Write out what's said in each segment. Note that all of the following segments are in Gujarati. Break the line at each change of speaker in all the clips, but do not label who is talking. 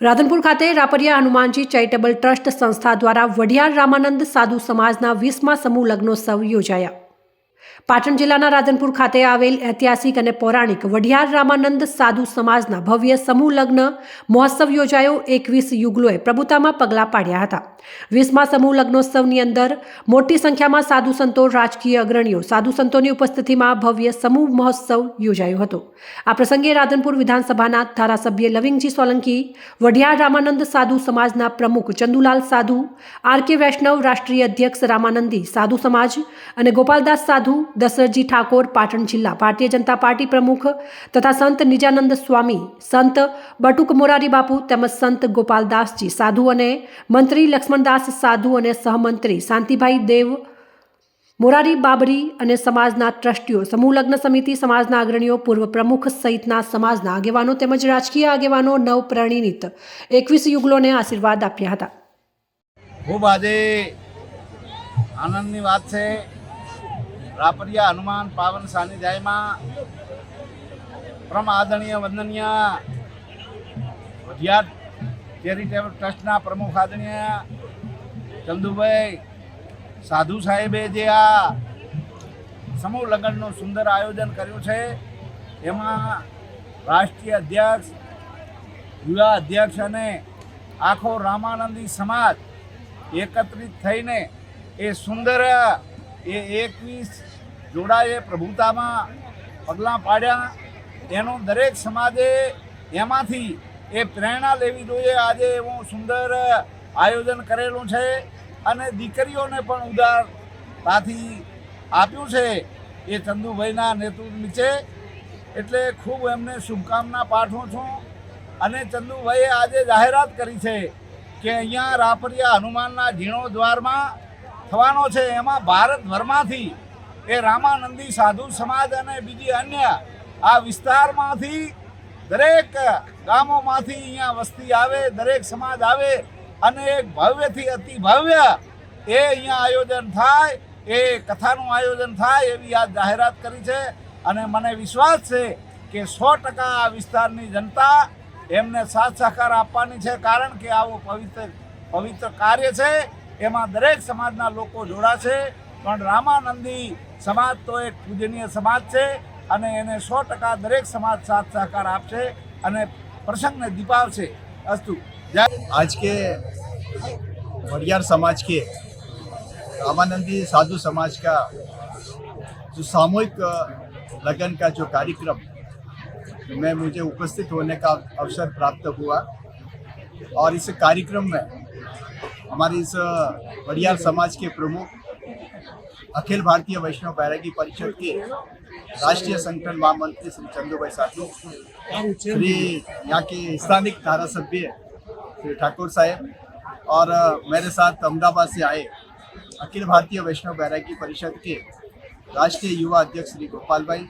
રાધનપુર ખાતે રાપરિયા હનુમાનજી ચેરિટેબલ ટ્રસ્ટ સંસ્થા દ્વારા વઢિયાર રામાનંદ સાધુ સમાજના વીસમા સમૂહ લગ્નોત્સવ યોજાયા. પાટણ જિલ્લાના રાધનપુર ખાતે આવેલ ઐતિહાસિક અને પૌરાણિક વઢિયાર રામાનંદ સાધુ સમાજના ભવ્ય સમૂહ લગ્ન મહોત્સવ યોજાયો. એકવીસ યુગલોએ પ્રભુતામાં પગલાં પાડ્યા હતા. વીસમા સમૂહ લગ્નોત્સવની અંદર મોટી સંખ્યામાં સાધુ સંતો, રાજકીય અગ્રણીઓ, સાધુ સંતોની ઉપસ્થિતિમાં ભવ્ય સમૂહ મહોત્સવ યોજાયો હતો. આ પ્રસંગે રાધનપુર વિધાનસભાના ધારાસભ્ય લવિંગજી સોલંકી, વઢિયાર રામાનંદ સાધુ સમાજના પ્રમુખ ચંદુલાલ સાધુ, આર કે વૈષ્ણવ રાષ્ટ્રીય અધ્યક્ષ રામાનંદી સાધુ સમાજ અને ગોપાલદાસ સાધુ દશરથજી ઠાકોર, પાટણ જિલ્લા ભારતીય જનતા પાર્ટી પ્રમુખ તથા સંત નિજાનંદ સ્વામી, સંત બટુક મોરારી બાપુ તેમજ સંત ગોપાલદાસજી સાધુ અને મંત્રી લક્ષ્મણદાસ સાધુ અને સહમંત્રી શાંતિભાઈ દેવ મોરારી બાબરી અને સમાજના ટ્રસ્ટીઓ, સમૂહ લગ્ન સમિતિ, સમાજના અગ્રણીઓ, પૂર્વ પ્રમુખ સહિતના સમાજના આગેવાનો તેમજ રાજકીય આગેવાનો નવપ્રણીત એકવીસ યુગલોને આશીર્વાદ આપ્યા હતા.
ખૂબ આજે આનંદની વાત છે. રાપરિયા હનુમાન પાવન સાનિધ્યાયમાં પરમ આદરણીય વંદનીય વઢિયાર ચેરિટેબલ ટ્રસ્ટના પ્રમુખ આદરણીય ચંદુભાઈ સાધુ સાહેબે જે આ સમૂહ લગ્નનું સુંદર આયોજન કર્યું છે, એમાં રાષ્ટ્રીય અધ્યક્ષ, યુવા અધ્યક્ષ અને આખો રામાનંદી સમાજ એકત્રિત થઈને એ સુંદર એ એકવીસ જોડાએ પ્રભુતામાં પગલાં પાડ્યા. એનો દરેક સમાજે એમાંથી એ પ્રેરણા લેવી જોઈએ. આજે એવું સુંદર આયોજન કરેલું છે અને દીકરીઓને પણ ઉદારતાથી આપ્યું છે એ ચંદુભાઈના નેતૃત્વ નીચે. એટલે ખૂબ એમને શુભકામના પાઠવું છું. અને ચંદુભાઈએ આજે જાહેરાત કરી છે કે અહીંયા રાપરિયા હનુમાનના જીર્ણોદ્વારમાં થવાનો છે. એમાં ભારતભરમાંથી એ રામાનંદી સાધુ સમાજ અને બીજી અન્ય આ વિસ્તારમાંથી દરેક ગામોમાંથી અહીંયા વસ્તી આવે, દરેક સમાજ આવે અને એક ભવ્યથી અતિ ભવ્ય એ અહીંયા આયોજન થાય, એ કથાનું આયોજન થાય એવી આ જાહેરાત કરી છે. અને મને વિશ્વાસ છે કે સો ટકા આ વિસ્તારની જનતા એમને સાથ સહકાર આપવાની છે, કારણ કે આવું પવિત્ર પવિત્ર કાર્ય છે. એમાં દરેક સમાજના લોકો જોડાશે પણ રામાનંદી સમાજ તો એક પૂજનીય સમાજ છે અને એને સો ટકા દરેક સમાજ સાથ સહકાર આપશે અને પ્રસંગને દીપાવશે અસ્તુ જય
आज के वड़ियार समाज के रामानंदी साधु समाज का जो सामूहिक लगन का जो कार्यक्रम में मुझे उपस्थित होने का अवसर प्राप्त हुआ और इस कार्यक्रम में हमारी इस वड़ियार समाज के प्रमुख अखिल भारतीय वैष्णव बैरागी परिषद के राष्ट्रीय संगठन महामंत्री श्री चंदूभाई साधु श्री यहाँ के स्थानिक धारासभ्य श्री ठाकुर साहेब और मेरे साथ अहमदाबाद से आए अखिल भारतीय वैष्णव बैरागी परिषद के राष्ट्रीय युवा अध्यक्ष श्री गोपाल भाई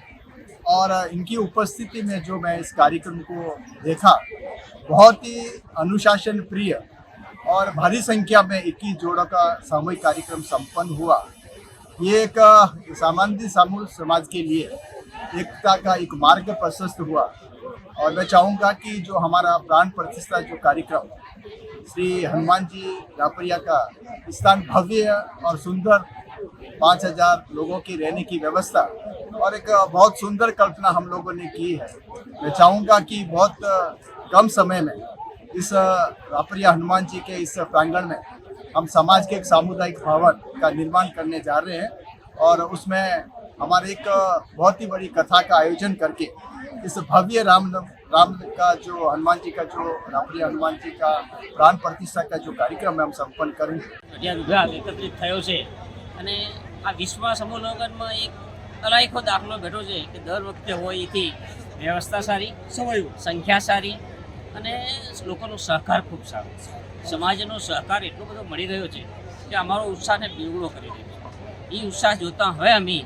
और इनकी उपस्थिति में जो मैं इस कार्यक्रम को देखा, बहुत ही अनुशासन प्रिय और भारी संख्या में 21 जोड़ों का सामूहिक कार्यक्रम संपन्न हुआ। ये एक सामान्य समूह समाज के लिए एकता का एक मार्ग प्रशस्त हुआ। और मैं चाहूँगा कि जो हमारा प्राण प्रतिष्ठा जो कार्यक्रम, श्री हनुमान जी रापरिया का स्थान भव्य और सुंदर पाँच हज़ार लोगों की रहने की व्यवस्था और एक बहुत सुंदर कल्पना हम लोगों ने की है। मैं चाहूँगा कि बहुत कम समय में इस रापरिया हनुमान जी के इस प्रांगण में हम समाज के एक सामुदायिक भवन का निर्माण करने जा रहे हैं और उसमें हमारे एक बहुत ही बड़ी कथा का आयोजन करके इस भव्य राम राम का जो हनुमान जी का जो रापरिया हनुमान जी का प्राण प्रतिष्ठा का जो कार्यक्रम है हम संपन्न करेंगे
અઢિયાર વિભાગ એકત્રિત થયો છે અને આ વિશ્વ સમૂહ લગ્નમાં એક અલાયખો દાખલો બેઠો છે કે દર વખતે હોય એથી વ્યવસ્થા સારી સંખ્યા સારી અને લોકોનો સહકાર ખૂબ સારો સમાજનો સહકાર એટલો બધો મળી રહ્યો છે કે અમારો ઉત્સાહને બેવડો કરી રહ્યો છે. એ ઉત્સાહ જોતા હવે અમે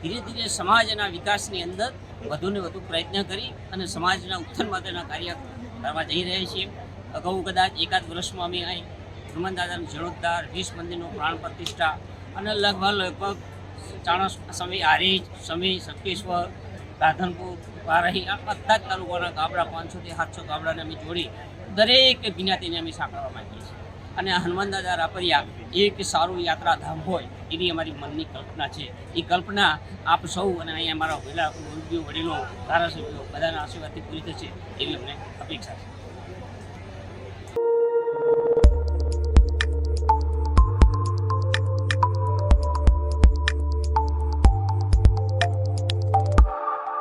ધીરે ધીરે સમાજના વિકાસની અંદર વધુને વધુ પ્રયત્ન કરી અને સમાજના ઉત્થાન માટેના કાર્ય કરવા જઈ રહ્યા છીએ. અગાઉ કદાચ એકાદ વર્ષમાં અમે અહીં હનુમાન દાદાનું જીર્ણોદ્ધાર વીસ મંદિરનો પ્રાણ પ્રતિષ્ઠા અને લગભગ લગભગ ચાણસ સમય આરેજ સમય સતકેશ્વર રાધનપુર વારાહી, આ બધા જ તાલુકાના ગામડા પાંચસોથી સાતસો ગામડાને અમે જોડી દરેક જ્ઞાતિને અમે સાંકળવા માંગીએ છીએ. અને હનુમાન દાદા રાપરિયા એક સારું યાત્રાધામ હોય એવી અમારી મનની કલ્પના છે. એ કલ્પના આપ સૌ અને અહીંયા અમારા વડીલા, વડીલો, ધારાસભ્યો બધાના આશીર્વાદથી પૂરી થશે એવી અમને અપેક્ષા છે.